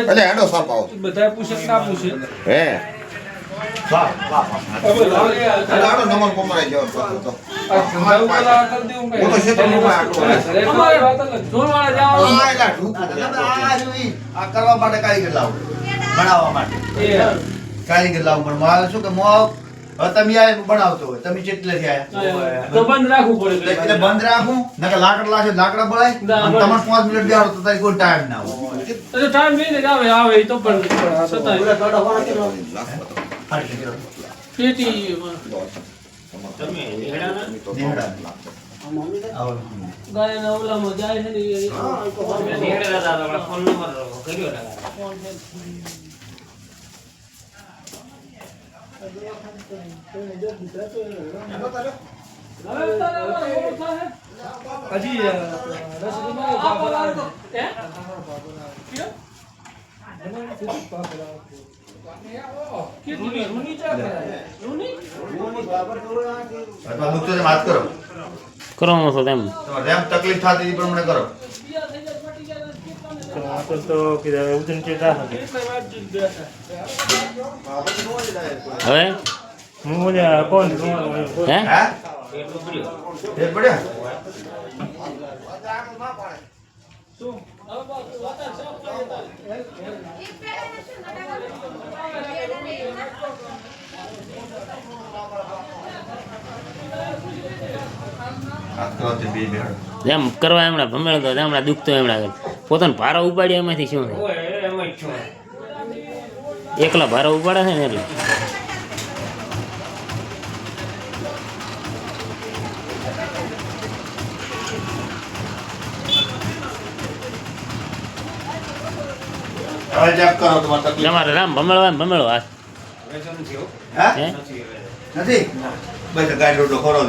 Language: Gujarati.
એટલે હેડો સાપ આવો. બધા પૂછે કે ના પૂછે હે કારીગર લાવું. પણ મારે શું કે તમે આ એનું બનાવતો હોય તમે ચેટલેથી આયા. તો બંધ રાખવું પડે એટલે બંધ રાખું નકર લાકડા લાગે લાકડા બળાય ના, અને પાંચ મિનિટ બેહાડો તો તારી કોઈ ટાઈમ ના હોય. એટલે ટાઈમ લઈને ને આવે આવે એ તો પણ. આવો. ગાયના ઓલામાં જાય છે ને રૂની ચા કરાય? છે વાત કરો. કરવાનું છે તેમ. તકલીફ થતી પ્રમાણે કરો. હવે હું કોણ? હે? જેમ કરવા એમણા ભમેળ તો એમણે દુખતો એમણા પોતાનો ભારો ઉપાડ્યો એમાંથી શું થાય? એકલા ભારો ઉપાડે છે ને એટલે? તમારે રામ ભમળવા ભમેળો હાથ. હે. હે? નથી? બસ ગાડી રોટલો ખરો